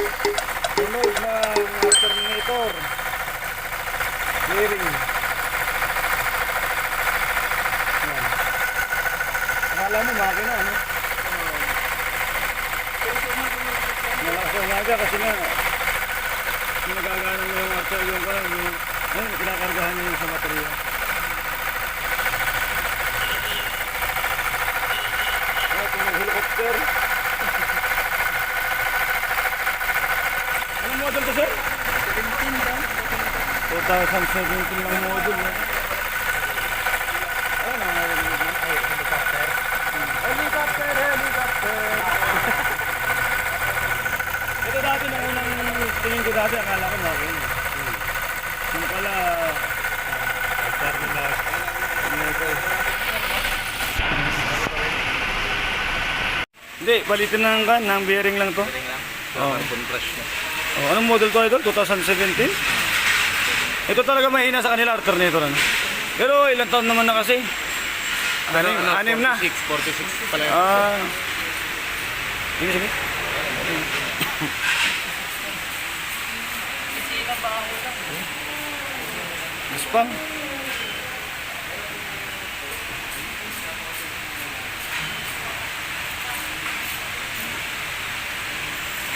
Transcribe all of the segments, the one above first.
Tunog ng alternator. Bearing. Yan. Akala mo makina, ano? Malakas umaga kasi nga nagagana mo yung yung parang yung ayun, kinakargahan niya yung sa baterya. 2017 lang model, no? Ayun, ang model mo. Ay, helicopter. Helicopter, helicopter. Ito dati nung unang tingin ko dati, akala ko makina. Yung pala, terminal. Terminator. Hindi, balitin ng kan, ng bearing lang to. Galing lang. Oh. Na. Oh, anong model to idol? 2017? Ito talaga mahina sa kanila, alternator. Ano? Pero ilang taon naman na kasi? Anim, anim na. 46, 46 pala yun. Ah. Sige, sige. Gaspang.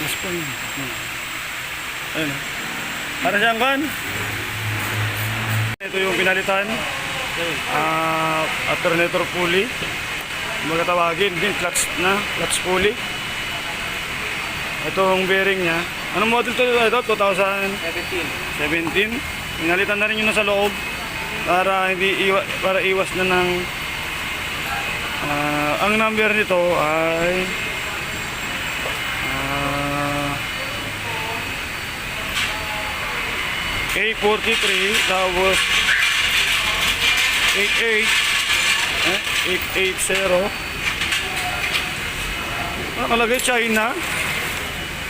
Gaspang. Ayun. Para siyang kan? Ito yung pinalitan. Ah, alternator pulley. Mga tawagin din clutch na, clutch pulley. Itong bearing niya. Anong model to ito? 2017. 17. Pinalitan na rin yun sa loob para hindi iwa, para iwas na ng ah, ang number nito ay A43 tapos 88 eh, 880 nakalagay China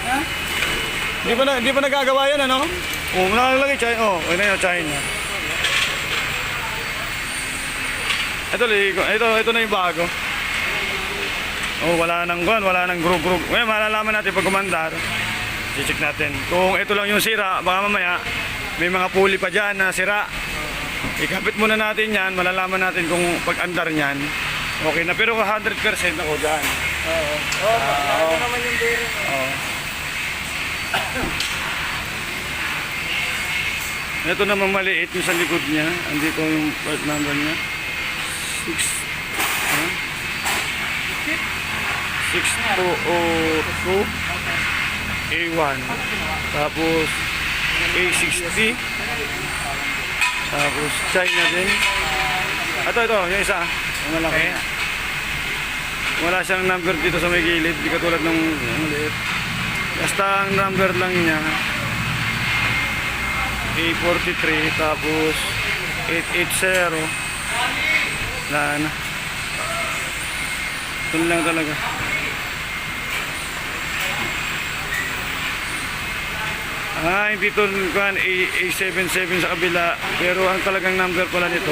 ha? Di ba, na, di ba nagagawa yan ano? Oo, nakalagay China. Oh, ano yun, China. Ito, ligo. Ito, ito na yung bago. Oh, wala nang gun, wala nang group group. Ngayon, malalaman natin pag kumandar. I-check natin. Kung ito lang yung sira, baka mamaya may mga puli pa dyan na sira. Ikapit muna natin yan, malalaman natin kung pag andar niyan. Okay na, pero 100% ako dyan. Oo. Oo, oh, naman yung bearing. Oo. Ito naman maliit yung sa likod niya. Andito yung part number niya. 6 huh? 6202 A1 tapos A60 tapos China din. Ito ito yung isa. Yung malaki wala siyang number dito sa may gilid di katulad nung maliit. Basta ang number lang niya A43 tapos 880 wala na. Ito lang talaga ah hindi ito kuhan, A- A77 sa kabila. Pero ang talagang number pala nito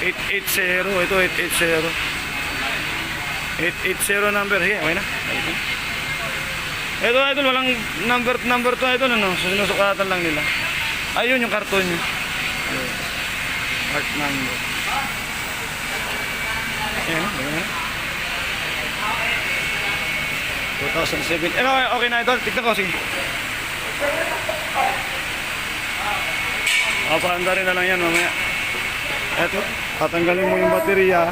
880 ito 880 880 number. Here okay na. Ito idol walang number number to idol ano? Sinusukatan lang nila. Ayun yung karton niya. Part number. Ayan, ayan na. 2007. Ano, okay na ito. Tignan ko, sige. Papaanda rin na lang yan mamaya. Eto, tatanggalin mo yung baterya.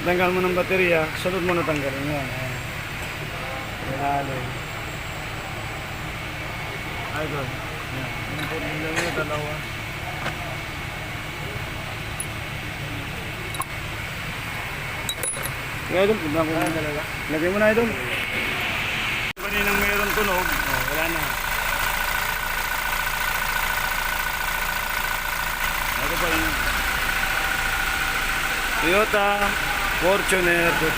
Tatanggal mo ng baterya. Sunod mo na tanggalin yan. Ayan. Ayan. Idol. Yan. Yung po nila mo dalawa. Kaya idol, punta ko. Lagay mo na idol. Kaninang mayroon tunog, oh, wala na. Ito pa yun. Toyota Fortuner 2000.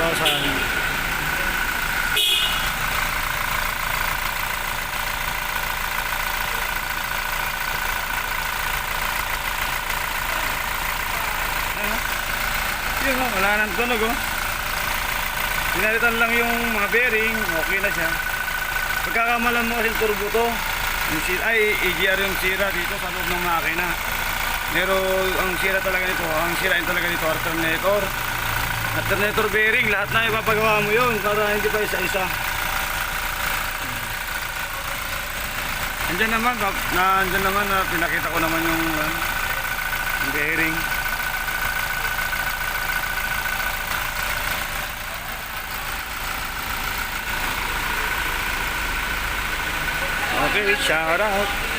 Ano? Yun oh, wala nang tunog oh. Pinalitan lang yung mga bearing, okay na siya. Pagkakamalan mo kasi turbo to, yung ay EGR yung sira dito sa loob ng makina. Pero ang sira talaga nito, ang sirain talaga nito, alternator. Alternator bearing, lahat na ipapagawa mo yun para hindi pa isa-isa. Andyan naman, na, andyan naman na pinakita ko naman yung, ano, yung bearing. Okay, shout out.